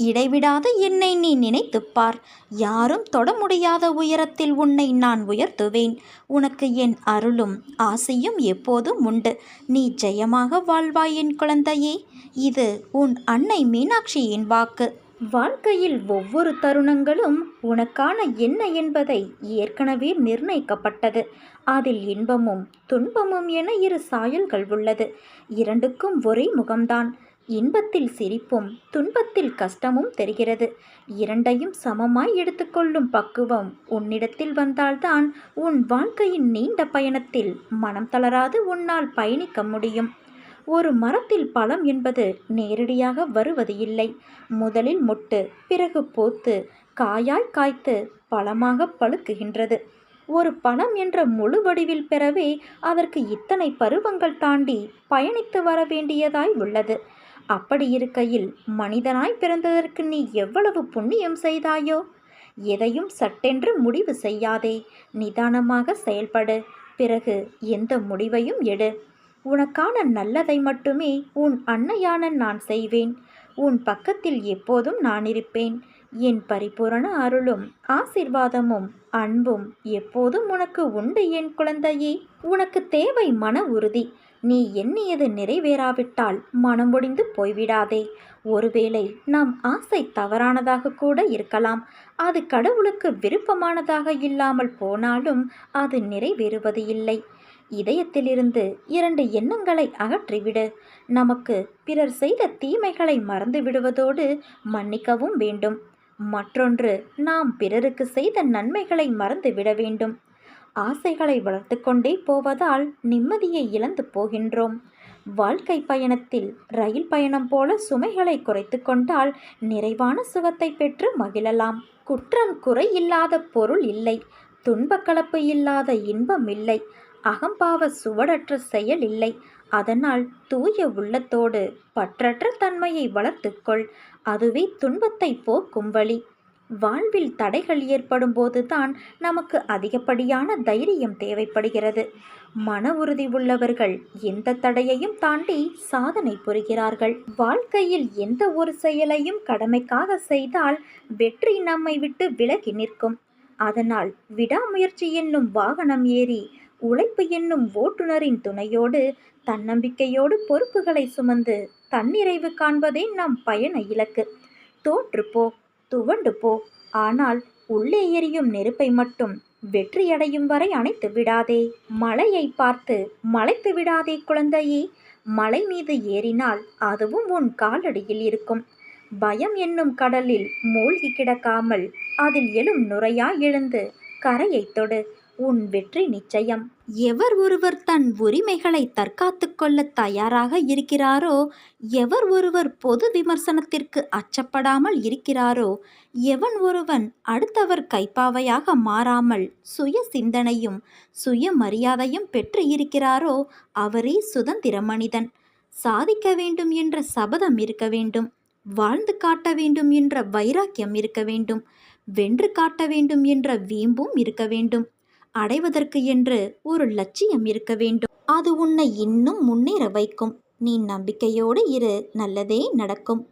இடைவிடாது என்னை நீ நினைத்துப் பார் யாரும் தொட முடியாத உயரத்தில் உன்னை நான் உயர்த்துவேன். உனக்கு என் அருளும் ஆசையும் எப்போதும் உண்டு. நீ ஜெயமாக வாழ்வாய் என் குழந்தையே. இது உன் அன்னை மீனாட்சியின் வாக்கு. வாழ்க்கையில் ஒவ்வொரு தருணங்களும் உனக்கான என்ன என்பதை ஏற்கனவே நிர்ணயிக்கப்பட்டது. அதில் இன்பமும் துன்பமும் என இரு சாயல்கள் உள்ளது. இரண்டுக்கும் ஒரே முகம்தான். இன்பத்தில் சிரிப்பும் துன்பத்தில் கஷ்டமும் தெரிகிறது. இரண்டையும் சமமாய் எடுத்துக்கொள்ளும் பக்குவம் உன்னிடத்தில் வந்தால்தான் உன் வாழ்க்கையின் நீண்ட பயணத்தில் மனம் தளராது உன்னால் பயணிக்க முடியும். ஒரு மரத்தில் பழம் என்பது நேரடியாக வருவது இல்லை. முதலில் முட்டு பிறகு போத்து காயாய் காய்த்து பழமாக பழுக்குகின்றது. ஒரு பழம் என்ற முழு வடிவில் பெறவே அதற்கு இத்தனை பருவங்கள் தாண்டி பயணித்து வர வேண்டியதாய் உள்ளது. அப்படி இருக்கையில் மனிதனாய் பிறந்ததற்கு நீ எவ்வளவு புண்ணியம் செய்தாயோ? எதையும் சட்டென்று முடிவு செய்யாதே. நிதானமாக செயல்படு. பிறகு எந்த முடிவையும் எடு. உனக்கான நல்லதை மட்டுமே உன் அன்னையான நான் செய்வேன். உன் பக்கத்தில் எப்போதும் நான் இருப்பேன். என் பரிபூரண அருளும் ஆசிர்வாதமும் அன்பும் எப்போதும் உனக்கு உண்டு என் குழந்தையே. உனக்கு தேவை மன உறுதி. நீ எண்ணியது நிறைவேறாவிட்டால் மனமுடிந்து போய்விடாதே. ஒருவேளை நம் ஆசை தவறானதாக கூட இருக்கலாம். அது கடவுளுக்கு விருப்பமானதாக இல்லாமல் போனாலும் அது நிறைவேறுவது இல்லை. இதயத்திலிருந்து இரண்டு எண்ணங்களை அகற்றிவிடு. நமக்கு பிறர் செய்த தீமைகளை மறந்து விடுவதோடு மன்னிக்கவும் வேண்டும். மற்றொன்று நாம் பிறருக்கு செய்த நன்மைகளை மறந்து விட வேண்டும். ஆசைகளை வளர்த்து கொண்டே போவதால் நிம்மதியை இழந்து போகின்றோம். வாழ்க்கை பயணத்தில் ரயில் பயணம் போல சுமைகளை குறைத்து கொண்டால் நிறைவான சுகத்தை பெற்று மகிழலாம். குற்றம் குறை இல்லாத பொருள் இல்லை. துன்பக்கலப்பு இல்லாத இன்பம் இல்லை. அகம்பாவ சுவடற்ற செயல் இல்லை. அதனால் தூய உள்ளத்தோடு பற்றற்ற தன்மையை வளர்த்துக்கொள். அதுவே துன்பத்தை போக்கும் வழி. வாழ்வில் தடைகள் ஏற்படும் போதுதான் நமக்கு அதிகப்படியான தைரியம் தேவைப்படுகிறது. மன உறுதி உள்ளவர்கள் எந்த தடையையும் தாண்டி சாதனை புரிகிறார்கள். வாழ்க்கையில் எந்த ஒரு செயலையும் கடமைக்காக செய்தால் வெற்றி நம்மை விட்டு விலகி நிற்கும். அதனால் விடாமுயற்சி என்னும் வாகனம் ஏறி உழைப்பு என்னும் ஓட்டுநரின் துணையோடு தன்னம்பிக்கையோடு பொறுப்புகளை சுமந்து தன்னிறைவு காண்பதே நம் பயண இலக்கு. தோற்றுப்போ துவண்டு போ. ஆனால் உள்ளே எரியும் நெருப்பை மட்டும் வெற்றியடையும் வரை அணைத்து விடாதே. மலையை பார்த்து மலைத்து விடாதே குழந்தையே. மலை மீது ஏறினால் அதுவும் உன் காலடியில் இருக்கும். பயம் என்னும் கடலில் மூழ்கி கிடக்காமல் அதில் எழும் நுரையாய் எழுந்து கரையை தொடு. உன் வெற்றி நிச்சயம். எவர் ஒருவர் தன் உரிமைகளை தற்காத்து கொள்ள தயாராக இருக்கிறாரோ எவர் ஒருவர் பொது விமர்சனத்திற்கு அச்சப்படாமல் இருக்கிறாரோ எவன் ஒருவன் அடுத்தவர் கைப்பாவையாக மாறாமல் சுய சிந்தனையும் சுய மரியாதையும் பெற்று இருக்கிறாரோ அவரே சுதந்திர மனிதன். சாதிக்க வேண்டும் என்ற சபதம் இருக்க வேண்டும். வாழ்ந்து காட்ட வேண்டும் என்ற வைராக்கியம் இருக்க வேண்டும். வென்று காட்ட வேண்டும் என்ற வீம்பும் இருக்க வேண்டும். அடைவதற்கு என்று ஒரு லட்சியம் இருக்க வேண்டும். அது உன்னை இன்னும் முன்னேற வைக்கும். நீ நம்பிக்கையோடு இரு. நல்லதே நடக்கும்.